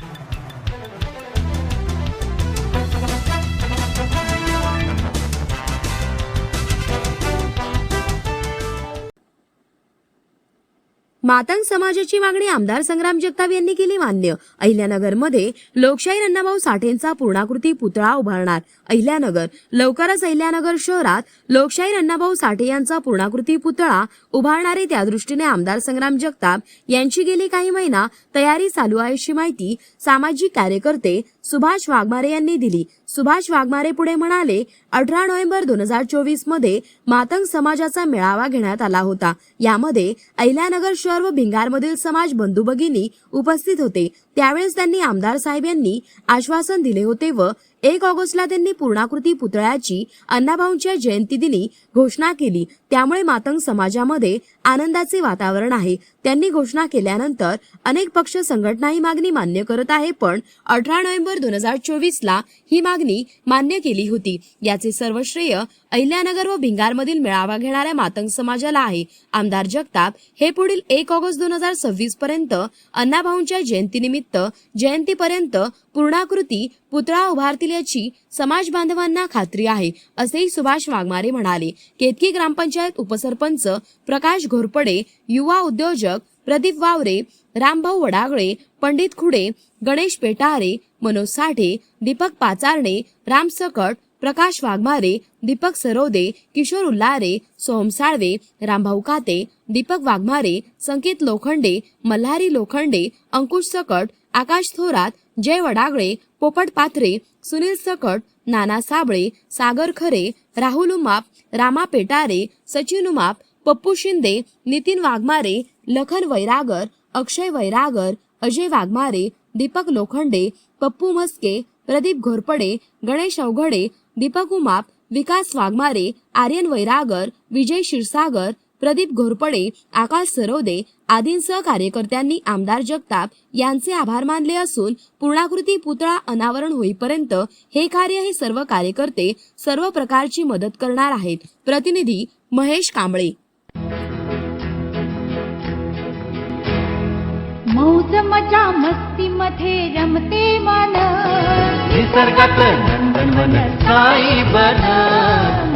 you. Matang समाजाची मागणी आमदार संग्राम जगताप यांनी केली मान्य. अहिल्यानगरमध्ये लोकशाहीर अण्णाभाऊ साठेंचा पूर्णाकृती पुतळा उभारणार. अहिल्यानगर लवकरच अहिल्यानगर शहरात लोकशाहीर अण्णाभाऊ साठे यांचा पूर्णाकृती पुतळा उभारणारे त्यादृष्टीने आमदार संग्राम जगताप यांची गेली काही महिना तयारी चालू आहे अशी माहिती सामाजिक कार्यकर्ते सुभाष वाघमारे यांनी दिली. सुभाष वाघमारे पुढे म्हणाले अठरा नोव्हेंबर दोन हजार चोवीसमध्ये मातंग समाजाचा मेळावा घेण्यात आला होता. यामध्ये अहिल्यानगर शहर व भिंगारमधील समाज बंधू भगिनी उपस्थित होते. त्यावेळेस त्यांनी आमदार साहेब यांनी आश्वासन दिले होते व एक ऑगस्टला त्यांनी पूर्णाकृती पुतळ्याची अण्णाभाऊंच्या जयंतीदिनी घोषणा केली. त्यामुळे मातंग समाजामध्ये आनंदाचे वातावरण आहे. त्यांनी घोषणा केल्यानंतर अनेक पक्ष संघटना ही मागणी मान्य करत आहे पण अठरा नोव्हेंबर दोन हजार चोवीस ला ही मागणी मान्य केली होती. याचे सर्व श्रेय अहिल्यानगर व भिंगारमधील मेळावा घेणाऱ्या मातंग समाजाला आहे. आमदार जगताप हे पुढील एक ऑगस्ट दोन हजार सव्वीस पर्यंत अण्णाभाऊंच्या जयंतीनिमित्त जयंतीपर्यंत पूर्णाकृती पुतळा उभारतील असल्याची समाज बांधवांना खात्री आहे असेही सुभाष वाघमारे म्हणाले. केतकी ग्रामपंचायत उपसरपंच प्रकाश घोरपडे युवा उद्योजक प्रदीप वावरे रामभाऊ वडागळे पंडित खुडे गणेश पेटारे मनोज साठे दीपक पाचारणे राम सकट प्रकाश वाघमारे दीपक सरोदे किशोर उल्लारे सोहम साळवे रामभाऊ काते दीपक वाघमारे संकेत लोखंडे मल्हारी लोखंडे अंकुश सकट आकाश थोरात जय वडागळे पोपट पात्रे सुनील सकट नाना साबळे सागर खरे राहुल उमाप रामा पेटारे सचिन उमाप पप्पू शिंदे नितीन वाघमारे लखन वैरागर अक्षय वैरागर अजय वाघमारे दीपक लोखंडे पप्पू मस्के प्रदीप घोरपडे गणेश अवघडे दीपक उमाप विकास वाघमारे आर्यन वैरागर विजय क्षीरसागर प्रदीप घोरपडे आकाश सरोदे आदींसह कार्यकर्त्यांनी आमदार जगताप यांचे आभार मानले असून पूर्णाकृती पुतळा अनावरण होईपर्यंत हे कार्य हे सर्व कार्यकर्ते सर्व प्रकारची मदत करणार आहेत. प्रतिनिधी महेश कांबळे. मौज मजा मस्ती मध्ये रमते मन निसर्गात नंदनवन साई बन